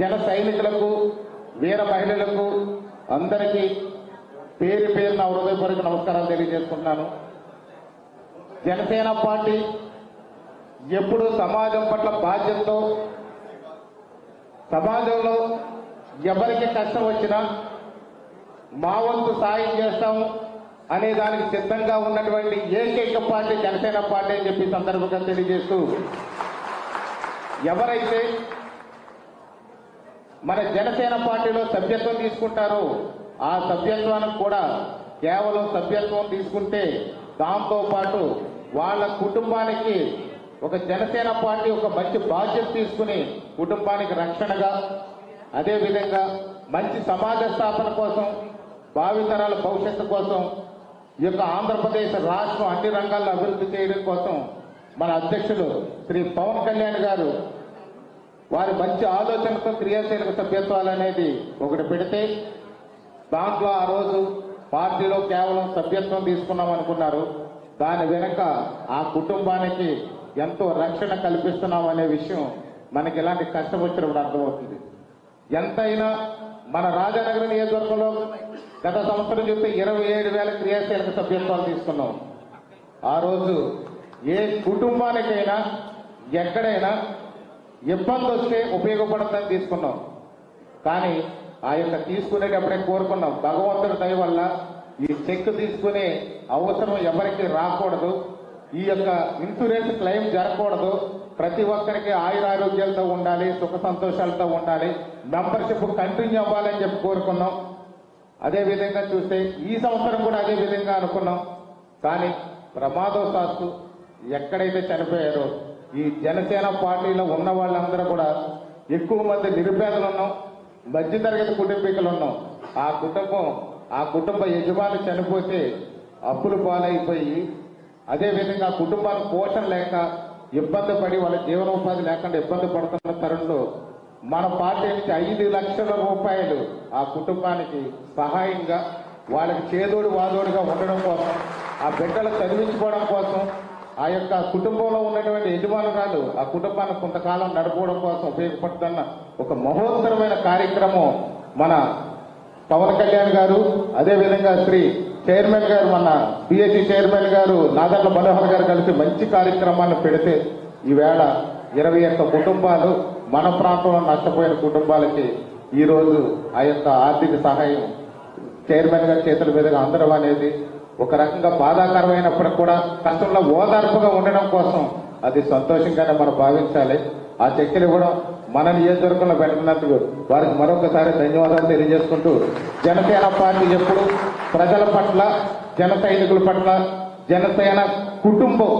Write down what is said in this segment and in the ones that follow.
జన సైనికులకు వీర మహిళలకు అందరికీ పేరు పేరున హృదయపూర్వక నమస్కారాలు తెలియజేసుకుంటున్నాను. జనసేన పార్టీ ఎప్పుడు సమాజం పట్ల బాధ్యతతో సమాజంలో ఎవరికి కష్టం వచ్చినా మా వంతు సాయం చేస్తాం అనే దానికి సిద్ధంగా ఉన్నటువంటి ఏకైక పార్టీ జనసేన పార్టీ అని చెప్పి సందర్భంగా తెలియజేస్తూ ఎవరైతే మన జనసేన పార్టీలో సభ్యత్వం తీసుకుంటారో. ఆ సభ్యత్వానికి కూడా కేవలం సభ్యత్వం తీసుకుంటే దాంతో పాటు వాళ్ళ కుటుంబానికి ఒక జనసేన పార్టీ ఒక మంచి బాధ్యత తీసుకుని కుటుంబానికి రక్షణగా అదేవిధంగా మంచి సమాజ స్థాపన కోసం భావితరాల భవిష్యత్తు కోసం ఈ యొక్క ఆంధ్రప్రదేశ్ రాష్ట్రం అన్ని రంగాల్లో అభివృద్ధి చేయడం కోసం మన అధ్యక్షులు శ్రీ పవన్ కళ్యాణ్ గారు వారి మంచి ఆలోచనతో క్రియాశీలక సభ్యత్వాలు అనేది ఒకటి పెడితే దాంట్లో ఆ రోజు పార్టీలో కేవలం సభ్యత్వం తీసుకున్నాం అనుకున్నారు. దాని వెనుక ఆ కుటుంబానికి ఎంతో రక్షణ కల్పిస్తున్నాం అనే విషయం మనకి ఇలాంటి కష్టం వచ్చినప్పుడు అర్థమవుతుంది. ఎంతైనా మన రాజానగర నియోజకవర్గంలో గత సంవత్సరం చూస్తే ఇరవై ఏడు వేల క్రియాశీలక సభ్యత్వాలు తీసుకున్నాం. ఆ రోజు ఏ కుటుంబానికైనా ఎక్కడైనా ఇబ్బంది వస్తే ఉపయోగపడుతుందని తీసుకున్నాం. కానీ ఆ యొక్క తీసుకునేటప్పుడే కోరుకున్నాం. భగవంతుడి దయ వల్ల ఈ చెక్ తీసుకునే అవసరం ఎవరికి రాకూడదు. ఈ యొక్క ఇన్సూరెన్స్ క్లెయిమ్ జరగకూడదు. ప్రతి ఒక్కరికి ఆయురారోగ్యాలతో ఉండాలి సుఖ సంతోషాలతో ఉండాలి. మెంబర్షిప్ కంటిన్యూ అవ్వాలని చెప్పి కోరుకున్నాం. అదే విధంగా చూస్తే ఈ సంవత్సరం కూడా అదే విధంగా అనుకున్నాం. కానీ ప్రమాదవశాత్తు ఎక్కడైతే చనిపోయారో ఈ జనసేన పార్టీలో ఉన్న వాళ్ళందరూ కూడా ఎక్కువ మంది నిరుపేదలు ఉన్నాం మధ్యతరగతి కుటుంబీకులు ఉన్నాం ఆ కుటుంబం ఆ కుటుంబ యజమాని చనిపోతే అప్పులు పాలైపోయి అదేవిధంగా ఆ కుటుంబానికి పోషణ లేక ఇబ్బంది పడి వాళ్ళ జీవనోపాధి లేకుండా ఇబ్బంది పడుతున్న తరుణంలో మన పార్టీ నుంచి ఐదు లక్షల రూపాయలు ఆ కుటుంబానికి సహాయంగా వాళ్ళకి చేదోడు వాదోడుగా ఉండడం కోసం ఆ బిడ్డలు చదివించుకోవడం కోసం ఆ యొక్క కుటుంబంలో ఉన్నటువంటి యజమానురాలు ఆ కుటుంబాన్ని కొంతకాలం నడపడం కోసం ఉపయోగపడుతున్న ఒక మహోత్తరమైన కార్యక్రమం మన పవన్ కళ్యాణ్ గారు అదేవిధంగా శ్రీ చైర్మన్ గారు మన పిఎస్సి చైర్మన్ గారు నాదర్ల మనోహర్ గారు కలిసి మంచి కార్యక్రమాన్ని పెడితే ఈవేళ ఇరవై ఒక్క కుటుంబాలు మన ప్రాంతంలో నష్టపోయిన కుటుంబాలకి ఈ రోజు ఆ యొక్క ఆర్థిక సహాయం చైర్మన్ గారి చేతుల మీదుగా అందడం అనేది ఒక రకంగా బాధాకరమైనప్పటికి కూడా కష్టంలో ఓదార్పుగా ఉండడం కోసం అది సంతోషంగానే మనం భావించాలి. ఆ చెక్కులు ఇవ్వడం మన నియోజకవర్గంలో పెట్టినందుకు వారికి మరొకసారి ధన్యవాదాలు తెలియజేసుకుంటూ జనసేన పార్టీ ఎప్పుడు ప్రజల పట్ల జన సైనికుల పట్ల జనసేన కుటుంబం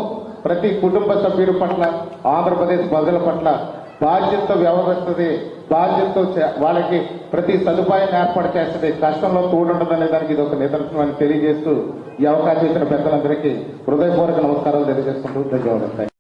ప్రతి కుటుంబ సభ్యుల పట్ల ఆంధ్రప్రదేశ్ ప్రజల పట్ల బాధ్యతతో వ్యవహరిస్తుంది. బాధ్యతతో వాళ్ళకి ప్రతి సదుపాయం ఏర్పాటు చేస్తుంది. కష్టంలో తోడుండదనే దానికి ఇది ఒక నిదర్శనం అని తెలియజేస్తూ ఈ అవకాశం ఇచ్చిన పెద్దలందరికీ హృదయపూర్వక నమస్కారాలు తెలియజేసుకుంటూ ధన్యవాదాలు.